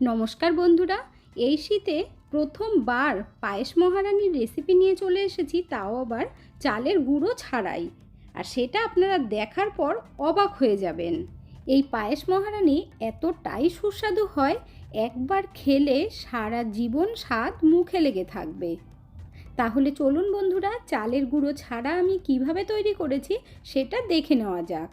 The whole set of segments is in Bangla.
নমস্কার বন্ধুরা, এই শীতে প্রথমবার পায়েস মহারানীর রেসিপি নিয়ে চলে এসেছি, তাও আবার চালের গুঁড়ো ছাড়াই। আর সেটা আপনারা দেখার পর অবাক হয়ে যাবেন। এই পায়েস মহারানী এতটাই সুস্বাদু হয়, একবার খেলে সারা জীবন স্বাদ মুখে লেগে থাকবে। তাহলে চলুন বন্ধুরা, চালের গুঁড়ো ছাড়া আমি কীভাবে তৈরি করেছি, সেটা দেখে নেওয়া যাক।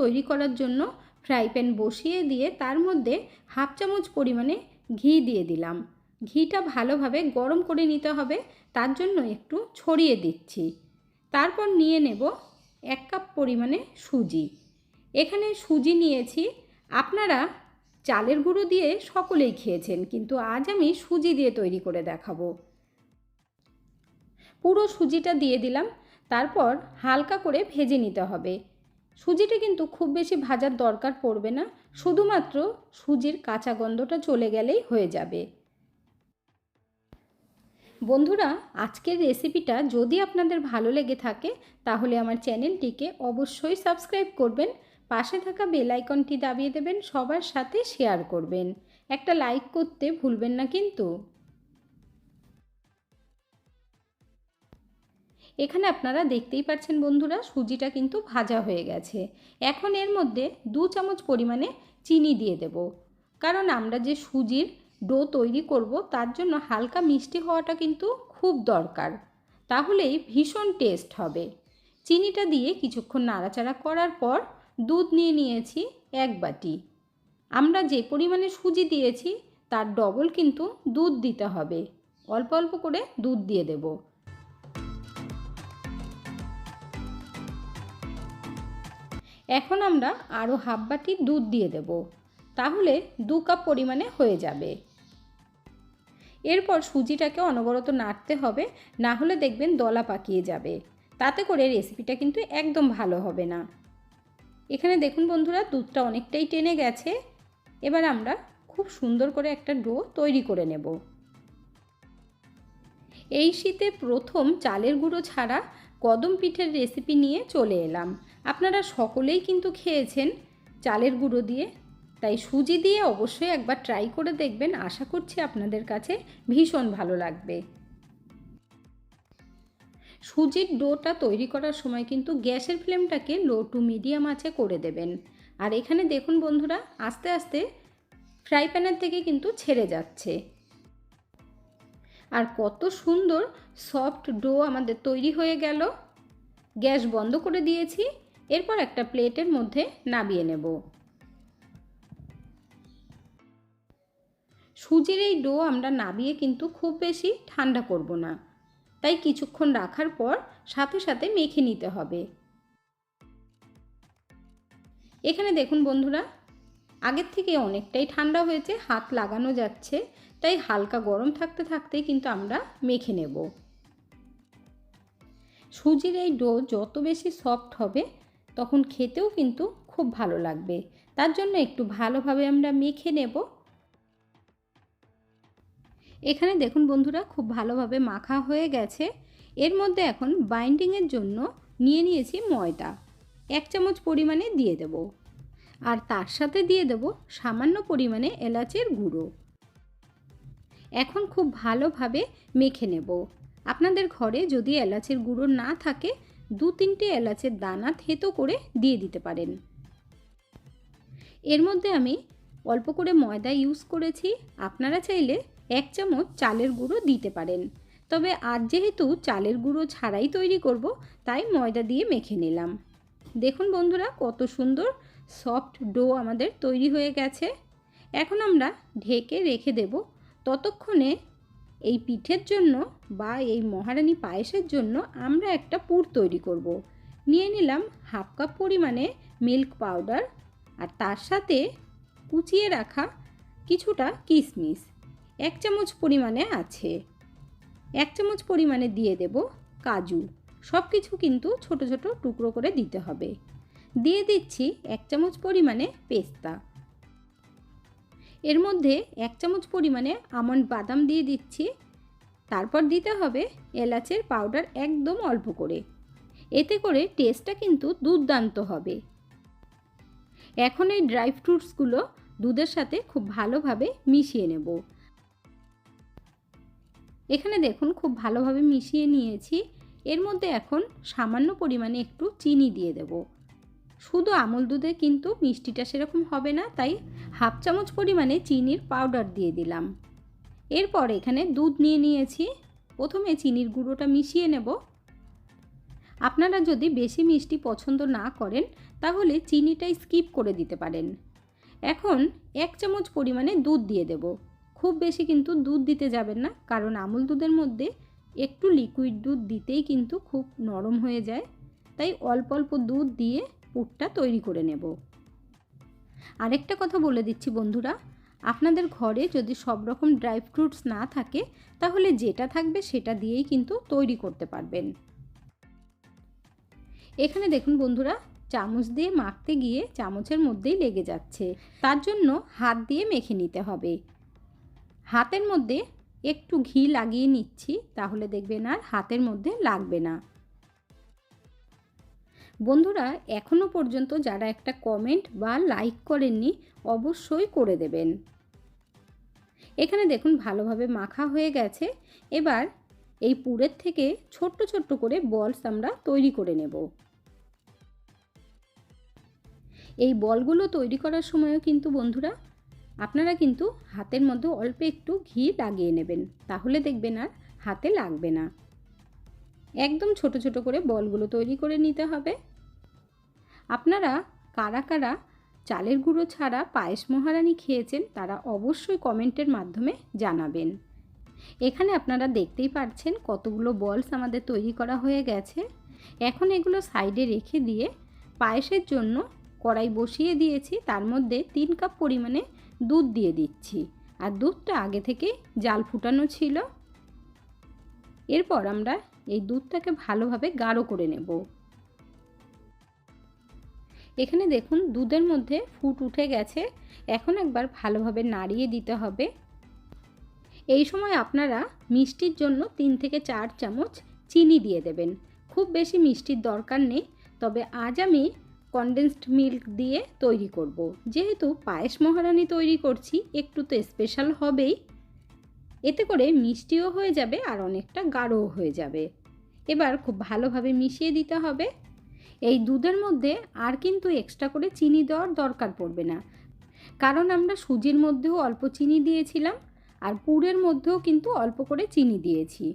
তৈরি করার জন্য ফ্রাই প্যান বসিয়ে দিয়ে তার মধ্যে হাফ চামচ পরিমাণে ঘি দিয়ে দিলাম। ঘিটা ভালোভাবে গরম করে নিতে হবে, তার জন্য একটু ছড়িয়ে দিচ্ছি। তারপর নিয়ে নেব এক কাপ পরিমাণে সুজি। এখানে সুজি নিয়েছি। আপনারা চালের গুঁড়ো দিয়ে সকলেই খেয়েছেন, কিন্তু আজ আমি সুজি দিয়ে তৈরি করে দেখাবো। পুরো সুজিটা দিয়ে দিলাম, তারপর হালকা করে ভেজে নিতে হবে। সুজিটা কিন্তু খুব বেশি ভাজার দরকার পড়বে না, শুধুমাত্র সুজির কাঁচা গন্ধটা চলে গেলেই হয়ে যাবে। বন্ধুরা, আজকের রেসিপিটা যদি আপনাদের ভালো লেগে থাকে, তাহলে আমার চ্যানেলটিকে অবশ্যই সাবস্ক্রাইব করবেন, পাশে থাকা বেল আইকনটি দাবিয়ে দেবেন, সবার সাথে শেয়ার করবেন। একটা লাইক করতে ভুলবেন না কিন্তু। এখানে আপনারা দেখতেই পাচ্ছেন বন্ধুরা, সুজিটা কিন্তু ভাজা হয়ে গেছে। এখন এর মধ্যে দু চামচ পরিমাণে চিনি দিয়ে দেব। কারণ আমরা যে সুজির ডো তৈরি করব, তার জন্য হালকা মিষ্টি হওয়াটা কিন্তু খুব দরকার। তাহলেই ভীষণ টেস্ট হবে। চিনিটা দিয়ে কিছুক্ষণ নাড়াচাড়া করার পর দুধ নিয়ে নিয়েছি এক বাটি। আমরা যে পরিমাণে সুজি দিয়েছি, তার ডবল কিন্তু দুধ দিতে হবে। অল্প অল্প করে দুধ দিয়ে দেবো। এখন আমরা আরও হাফ বাটি দুধ দিয়ে দেব। তাহলে দু কাপ পরিমাণে হয়ে যাবে। এরপর সুজিটাকে অনবরত নাড়তে হবে, না হলে দেখবেন দলা পাকিয়ে যাবে। তাতে করে রেসিপিটা কিন্তু একদম ভালো হবে না। এখানে দেখুন বন্ধুরা, দুধটা অনেকটাই টেনে গেছে। এবার আমরা খুব সুন্দর করে একটা ডো তৈরি করে নেব। এই শীতে প্রথম চালের গুঁড়ো ছাড়া কদম পিঠের রেসিপি নিয়ে চলে এলাম। আপনারা সকলেই কিন্তু খেয়েছেন চালের গুঁড়ো দিয়ে। তাই সুজি দিয়ে অবশ্যই একবার ট্রাই করে দেখবেন। আশা করছি আপনাদের কাছে ভীষণ ভালো লাগবে। সুজির ডোটা তৈরি করার সময় কিন্তু গ্যাসের ফ্লেমটাকে লো টু মিডিয়াম আছে করে দেবেন। আর এখানে দেখুন বন্ধুরা, আস্তে আস্তে ফ্রাই প্যানের থেকে কিন্তু ছেড়ে যাচ্ছে। আর কত সুন্দর সফট ডো আমাদের তৈরি হয়ে গেল। গ্যাস বন্ধ করে দিয়েছি। এরপর একটা প্লেটের মধ্যে নাবিয়ে নেব। সুজির এই ডো আমরা নাবিয়ে কিন্তু খুব বেশি ঠান্ডা করব না। তাই কিছুক্ষণ রাখার পর সাথে সাথে মেখে নিতে হবে। এখানে দেখুন বন্ধুরা, আগের থেকে অনেকটাই ঠান্ডা হয়েছে, হাত লাগানো যাচ্ছে, তাই হালকা গরম থাকতে থাকতেই কিন্তু আমরা মেখে নেব। সুজির এই ডো যত বেশি সফট হবে তখন খেতেও কিন্তু খুব ভালো লাগবে। তার জন্য একটু ভালোভাবে আমরা মেখে নেব। এখানে দেখুন বন্ধুরা, খুব ভালোভাবে মাখা হয়ে গেছে। এর মধ্যে এখন বাইন্ডিংয়ের জন্য নিয়ে নিয়েছি ময়দা। এক চামচ পরিমাণে দিয়ে দেব। আর তার সাথে দিয়ে দেব সামান্য পরিমাণে এলাচের গুঁড়ো। এখন খুব ভালোভাবে মেখে নেব। আপনাদের ঘরে যদি এলাচের গুঁড়ো না থাকে দু তিনটে এলাচের দানা থেতো করে দিয়ে দিতে পারেন। এর মধ্যে আমি অল্প করে ময়দা ইউজ করেছি। আপনারা চাইলে এক চামচ চালের গুঁড়ো দিতে পারেন। তবে আজ যেহেতু চালের গুঁড়ো ছাড়াই তৈরি করব, তাই ময়দা দিয়ে মেখে নিলাম। দেখুন বন্ধুরা, কত সুন্দর সফট ডো আমাদের তৈরি হয়ে গেছে। এখন আমরা ঢেকে রেখে দেব। ততক্ষণে এই পিঠের জন্য বা এই মহারানী পায়েসের জন্য আমরা একটা পুর তৈরি করব। নিয়ে নিলাম হাফ কাপ পরিমাণে মিল্ক পাউডার আর তার সাথে কুচিয়ে রাখা কিছুটা কিশমিশ এক চামচ পরিমাণে আছে। এক চামচ পরিমাণে দিয়ে দেব কাজু। সব কিছু কিন্তু ছোট ছোট টুকরো করে দিতে হবে। দিয়ে দিচ্ছি এক চামচ পরিমাণে পেস্তা। এর মধ্যে এক চামচ পরিমাণে আমন্ড বাদাম দিয়ে দিচ্ছি। তারপর দিতে হবে এলাচের পাউডার একদম অল্প করে। এতে করে টেস্টটা কিন্তু দুর্দান্ত হবে। এখন এই ড্রাই ফ্রুটসগুলো দুধের সাথে খুব ভালোভাবে মিশিয়ে নেব। এখানে দেখুন খুব ভালোভাবে মিশিয়ে নিয়েছি। এর মধ্যে এখন সামান্য পরিমাণে একটু চিনি দিয়ে দেব। শুধু আমল দুধে কিন্তু মিষ্টিটা সেরকম হবে না, তাই হাফ চামচ পরিমাণে চিনির পাউডার দিয়ে দিলাম। এরপর এখানে দুধ নিয়ে নিয়েছি। প্রথমে চিনির গুঁড়োটা মিশিয়ে নেব। আপনারা যদি বেশি মিষ্টি পছন্দ না করেন, তাহলে চিনিটাই স্কিপ করে দিতে পারেন। এখন এক চামচ পরিমাণে দুধ দিয়ে দেব। খুব বেশি কিন্তু দুধ দিতে যাবেন না, কারণ আমুল দুধের মধ্যে একটু লিকুইড দুধ দিতেই কিন্তু খুব নরম হয়ে যায়। তাই অল্প অল্প দুধ দিয়ে পুরটা তৈরি করে নেব। আরেকটা কথা বলে দিচ্ছি বন্ধুরা, আপনাদের ঘরে যদি সব রকম ড্রাই ফ্রুটস না থাকে, তাহলে যেটা থাকবে সেটা দিয়েই কিন্তু তৈরি করতে পারবেন। এখানে দেখুন বন্ধুরা, চামচ দিয়ে মাখতে গিয়ে চামচের মধ্যেই লেগে যাচ্ছে। তার জন্য হাত দিয়ে মেখে নিতে হবে। হাতের মধ্যে একটু ঘি লাগিয়ে নিচ্ছি, তাহলে দেখবেন আর হাতের মধ্যে লাগবে না। বন্ধুরা এখনও পর্যন্ত যারা একটা কমেন্ট বা লাইক করেননি, অবশ্যই করে দেবেন। এখানে দেখুন, ভালোভাবে মাখা হয়ে গেছে। এবার এই পুরের থেকে ছোট্ট ছোট্ট করে বলস আমরা তৈরি করে নেব। এই বলগুলো তৈরি করার সময়ও কিন্তু বন্ধুরা, আপনারা কিন্তু হাতের মধ্যে অল্প একটু ঘি লাগিয়ে নেবেন। তাহলে দেখবেন আর হাতে লাগবে না। একদম ছোট ছোট করে বলগুলো তৈরি করে নিতে হবে। আপনারা কারা কারা চালের গুঁড়ো ছাড়া পায়েস মহারানি খেয়েছেন তারা অবশ্যই কমেন্টের মাধ্যমে জানাবেন। এখানে আপনারা দেখতেই পাচ্ছেন কতগুলো বলস আমাদের তৈরি করা হয়ে গেছে। এখন এগুলো সাইডে রেখে দিয়ে পায়েসের জন্য কড়াই বসিয়ে দিয়েছি, তার মধ্যে তিন কাপ পরিমাণে দুধ দিয়ে দিচ্ছি। আর দুধটা আগে থেকে জাল ফুটানো ছিল। এরপর আমরা এই দুধটাকে ভালোভাবে গাঢ় করে নেব। এখানে দেখুন দুধের মধ্যে ফুট উঠে গেছে। এখন একবার ভালোভাবে নাড়িয়ে দিতে হবে। এই সময় আপনারা মিষ্টির জন্য তিন থেকে চার চামচ চিনি দিয়ে দেবেন। খুব বেশি মিষ্টির দরকার নেই, তবে আজ আমি কনডেন্সড মিল্ক দিয়ে তৈরি করব। যেহেতু পায়েস মহারানি তৈরি করছি, একটু তো স্পেশাল হবেই। এতে করে মিষ্টিও হয়ে যাবে আর অনেকটা গাঢ়ও হয়ে যাবে। এবার খুব ভালোভাবে মিশিয়ে দিতে হবে। এই দুধের মধ্যে আর কিন্তু এক্সট্রা করে চিনি দেওয়ার দরকার পড়বে না। কারণ আমরা সুজির মধ্যেও অল্প চিনি দিয়েছিলাম আর পুরের মধ্যেও কিন্তু অল্প করে চিনি দিয়েছি।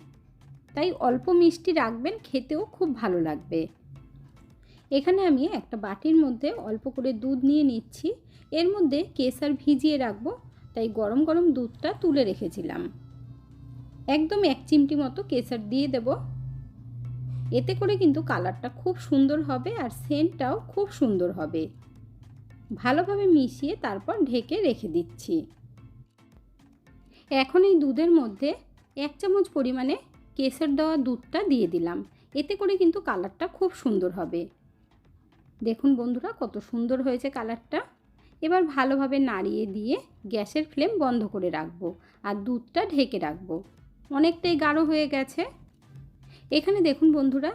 তাই অল্প মিষ্টি রাখবেন, খেতেও খুব ভালো লাগবে। এখানে আমি একটা বাটির মধ্যে অল্প করে দুধ নিয়ে নিচ্ছি। এর মধ্যে কেসার ভিজিয়ে রাখব, তাই গরম গরম দুধটা তুলে রেখেছিলাম। একদম এক চিমটি মতো কেসার দিয়ে দেব। এতে করে কিন্তু কালারটা খুব সুন্দর হবে আর সেন্টটাও খুব সুন্দর হবে। ভালোভাবে মিশিয়ে তারপর ঢেকে রেখে দিচ্ছি। এখন এই দুধের মধ্যে এক চামচ পরিমাণে কেসের দেওয়া দুধটা দিয়ে দিলাম। এতে করে কিন্তু কালারটা খুব সুন্দর হবে। দেখুন বন্ধুরা, কত সুন্দর হয়েছে কালারটা। এবার ভালোভাবে নাড়িয়ে দিয়ে গ্যাসের ফ্লেম বন্ধ করে রাখব আর দুধটা ঢেকে রাখব। অনেকটাই গাঢ় হয়ে গেছে। এখানে দেখুন বন্ধুরা,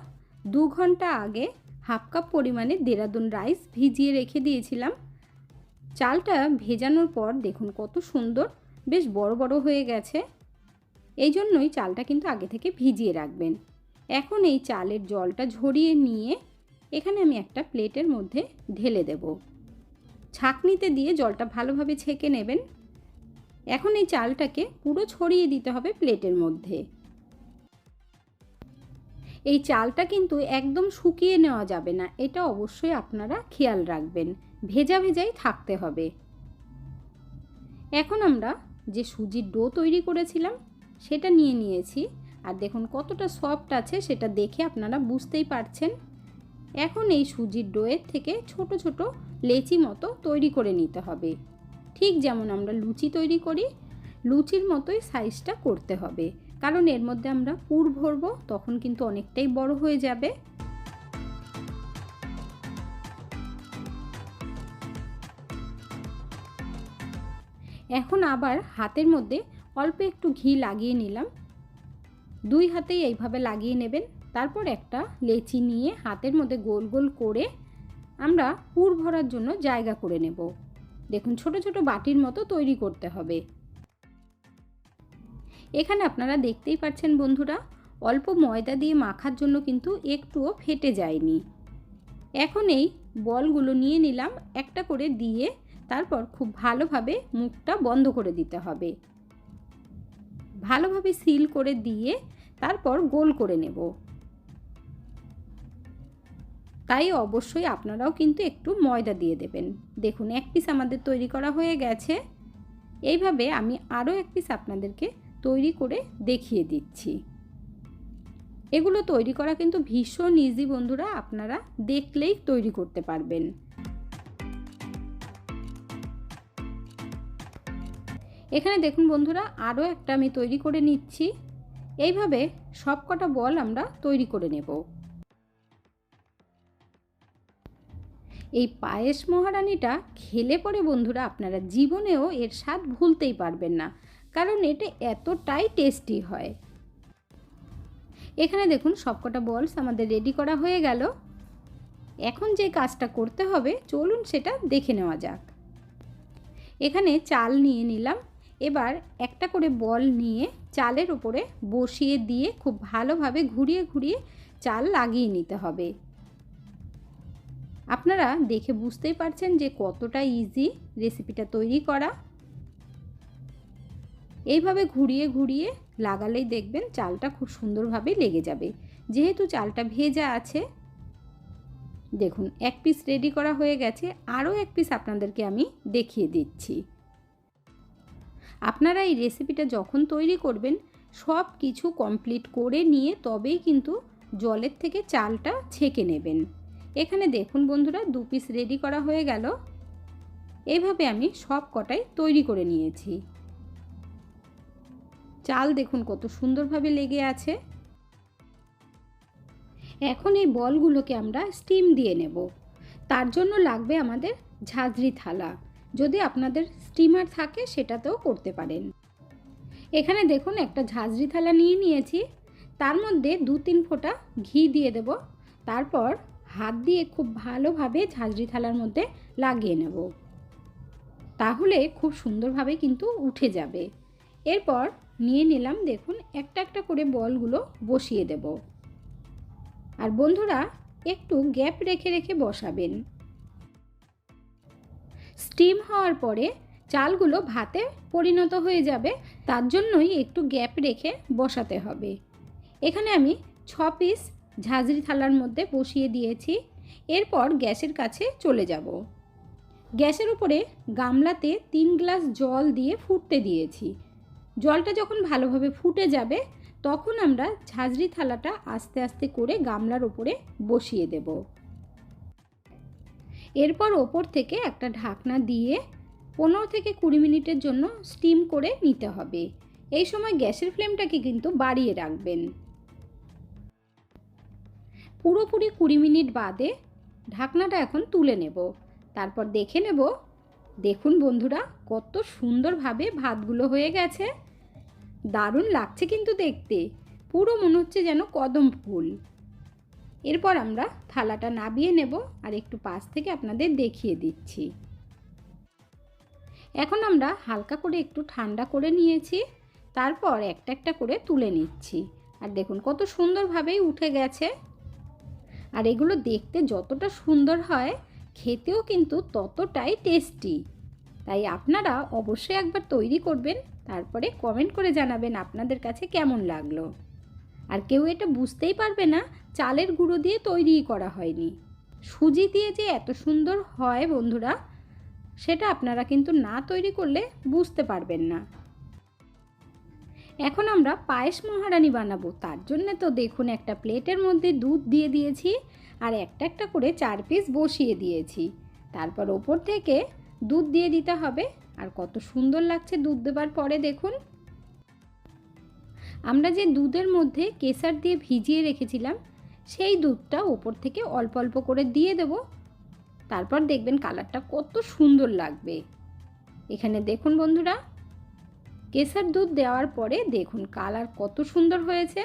দু ঘণ্টা আগে হাফ কাপ পরিমাণে দেরাদুন রাইস ভিজিয়ে রেখে দিয়েছিলাম। চালটা ভেজানোর পর দেখুন কত সুন্দর, বেশ বড় বড় হয়ে গেছে। এই জন্যই চালটা কিন্তু আগে থেকে ভিজিয়ে রাখবেন। এখন এই চালের জলটা ঝরিয়ে নিয়ে এখানে আমি একটা প্লেটের মধ্যে ঢেলে দেব। ছাকনিতে দিয়ে জলটা ভালোভাবে ছেঁকে নেবেন। এখন এই চালটাকে পুরো ছড়িয়ে দিতে হবে প্লেটের মধ্যে। এই চালটা কিন্তু একদম শুকিয়ে নেওয়া যাবে না। এটা অবশ্যই আপনারা খেয়াল রাখবেন। ভেজা ভেজাই থাকতে হবে। এখন আমরা যে সুজির ডো তৈরি করেছিলাম, সেটা নিয়ে নিয়েছি। আর দেখুন কতটা সফট আছে, সেটা দেখে আপনারা বুঝতেই পারছেন। এখন এই সুজির ডোয়ের থেকে ছোট ছোট লেচি মতো তৈরি করে নিতে হবে। ঠিক যেমন আমরা লুচি তৈরি করি, লুচির মতোই সাইজটা করতে হবে। কারণ এর মধ্যে আমরা পুর ভরবো, তখন কিন্তু অনেকটাই বড় হয়ে যাবে। এখন আবার হাতের মধ্যে অল্প একটু ঘি লাগিয়ে নিলাম। দুই হাতেই এইভাবে লাগিয়ে নেবেন। তারপর একটা লেচি নিয়ে হাতের মধ্যে গোল গোল করে আমরা পুর ভরার জন্য জায়গা করে নেব। দেখুন, ছোট ছোট বাটির মতো তৈরি করতে হবে। এখানে আপনারা দেখতেই পাচ্ছেন বন্ধুরা, অল্প ময়দা দিয়ে মাখার জন্য কিন্তু একটুও ফেটে যায়নি। এখন এই বলগুলো নিয়ে নিলাম, একটা করে দিয়ে তারপর খুব ভালোভাবে মুখটা বন্ধ করে দিতে হবে। ভালোভাবে সিল করে দিয়ে তারপর গোল করে নেব। তাই অবশ্যই আপনারাও কিন্তু একটু ময়দা দিয়ে দেবেন। দেখুন, এক পিস আমাদের তৈরি করা হয়ে গেছে। এইভাবে আমি আরও এক পিস আপনাদেরকে তৈরি করে দেখিয়ে দিচ্ছি। এগুলো তৈরি করা কিন্তু ভীষণ ইজি বন্ধুরা, আপনারা দেখলেই তৈরি করতে পারবেন। এখানে দেখুন বন্ধুরা, আরও একটা আমি তৈরি করে নিচ্ছি। এইভাবে সব কটা বল আমরা তৈরি করে নেব। এই পায়েস মহারানিটা খেলে পরে বন্ধুরা, আপনারা জীবনেও এর স্বাদ ভুলতেই পারবেন না। কারণ এটা এতটাই টেস্টি হয়। এখানে দেখুন সবকটা বলস আমাদের রেডি করা হয়ে গেল। এখন যে কাজটা করতে হবে, চলুন সেটা দেখে নেওয়া যাক। এখানে চাল নিয়ে নিলাম। এবার একটা করে বল নিয়ে চালের ওপরে বসিয়ে দিয়ে খুব ভালোভাবে ঘুরিয়ে ঘুরিয়ে চাল লাগিয়ে নিতে হবে। আপনারা দেখে বুঝতেই পারছেন যে কতটা ইজি রেসিপিটা তৈরি করা। এইভাবে ঘুরিয়ে ঘুরিয়ে লাগালেই দেখবেন চালটা খুব সুন্দরভাবে লেগে যাবে। যেহেতু চালটা ভেজা আছে, দেখুন, এক পিস রেডি করা হয়ে গেছে। আরও এক পিস আপনাদেরকে আমি দেখিয়ে দিচ্ছি। আপনারা এই রেসিপিটা যখন তৈরি করবেন, সব কিছু কমপ্লিট করে নিয়ে তবেই কিন্তু জলের থেকে চালটা ছেঁকে নেবেন। এখানে দেখুন বন্ধুরা, দু পিস রেডি করা হয়ে গেল। এভাবে আমি সব কটাই তৈরি করে নিয়েছি। চাল দেখুন কত সুন্দরভাবে লেগে আছে। এখন এই বলগুলোকে আমরা স্টিম দিয়ে নেব। তার জন্য লাগবে আমাদের ঝাঁঝরি থালা। যদি আপনাদের স্টিমার থাকে সেটাতেও করতে পারেন। এখানে দেখুন একটা ঝাঁঝরি থালা নিয়ে নিয়েছি। তার মধ্যে দু তিন ফোঁটা ঘি দিয়ে দেব। তারপর হাত দিয়ে খুব ভালোভাবে ঝাঁঝরি থালার মধ্যে লাগিয়ে নেব। তাহলে খুব সুন্দরভাবে কিন্তু উঠে যাবে। এরপর নিয়ে নিলাম, দেখুন, একটা একটা করে বলগুলো বসিয়ে দেব। আর বন্ধুরা, একটু গ্যাপ রেখে রেখে বসাবেন। স্টিম হওয়ার পরে চালগুলো ভাতে পরিণত হয়ে যাবে, তার জন্যই একটু গ্যাপ রেখে বসাতে হবে। এখানে আমি ছ পিস ঝাঁঝরি থালার মধ্যে বসিয়ে দিয়েছি, এরপর গ্যাসের কাছে চলে যাব। গ্যাসের উপরে গামলাতে তিন গ্লাস জল দিয়ে ফুটতে দিয়েছি। জলটা যখন ভালোভাবে ফুটে যাবে, তখন আমরা ঝাঁঝরি থালাটা আস্তে আস্তে করে গামলার ওপরে বসিয়ে দেব। এরপর ওপর থেকে একটা ঢাকনা দিয়ে পনেরো থেকে কুড়ি মিনিটের জন্য স্টিম করে নিতে হবে। এই সময় গ্যাসের ফ্লেমটাকে কিন্তু বাড়িয়ে রাখবেন। পুরোপুরি কুড়ি মিনিট বাদে ঢাকনাটা এখন তুলে নেব। তারপর দেখে নেব, দেখুন বন্ধুরা কত সুন্দরভাবে ভাতগুলো হয়ে গেছে। দারুণ লাগছে কিন্তু দেখতে। পুরো মনে হচ্ছে যেন কদম ফুল। এরপর আমরা থালাটা নাবিয়ে নেব আর একটু পাশ থেকে আপনাদের দেখিয়ে দিচ্ছি। এখন আমরা হালকা করে একটু ঠান্ডা করে নিয়েছি, তারপর একটা একটা করে তুলে নিচ্ছি। আর দেখুন কত সুন্দরভাবেই উঠে গেছে। আর এগুলো দেখতে যতটা সুন্দর হয়, খেতেও কিন্তু ততটাই টেস্টি। তাই আপনারা অবশ্যই একবার তৈরি করবেন। তারপরে কমেন্ট করে জানাবেন আপনাদের কাছে কেমন লাগল। আর কেউ এটা বুঝতেই পারবে না, চালের গুঁড়ো দিয়ে তৈরিই করা হয়নি। সুজি দিয়ে যে এত সুন্দর হয় বন্ধুরা, সেটা আপনারা কিন্তু না তৈরি করলে বুঝতে পারবেন না। এখন আমরা পায়েস মহারানি বানাবো, তার জন্য তো দেখুন একটা প্লেটের মধ্যে দুধ দিয়ে দিয়েছি আর একটা একটা করে চার পিস বসিয়ে দিয়েছি। তারপর ওপর থেকে দুধ দিয়ে দিতে হবে আর কত সুন্দর লাগছে দুধ দেবার পরে দেখুন। আমরা যে দুধের মধ্যে কেসার দিয়ে ভিজিয়ে রেখেছিলাম, সেই দুধটা ওপর থেকে অল্প অল্প করে দিয়ে দেব। তারপর দেখবেন কালারটা কত সুন্দর লাগবে। এখানে দেখুন বন্ধুরা, কেসার দুধ দেওয়ার পরে দেখুন কালার কত সুন্দর হয়েছে।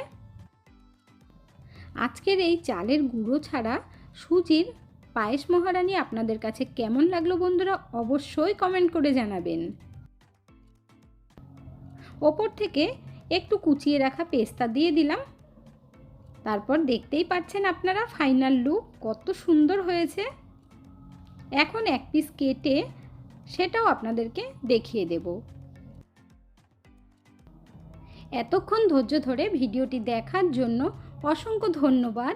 আজকের এই চালের গুঁড়ো ছাড়া সুজির পায়েস মহারানী আপনাদের কাছে কেমন লাগল বন্ধুরা অবশ্যই কমেন্ট করে জানাবেন। ওপর থেকে একটু কুচিয়ে রাখা পেস্তা দিয়ে দিলাম। তারপর দেখতেই পাচ্ছেন আপনারা ফাইনাল লুক কত সুন্দর হয়েছে। এখন এক পিস কেটে সেটাও আপনাদেরকে দেখিয়ে দেব। এতক্ষণ ধৈর্য ধরে ভিডিওটি দেখার জন্য অসংখ্য ধন্যবাদ।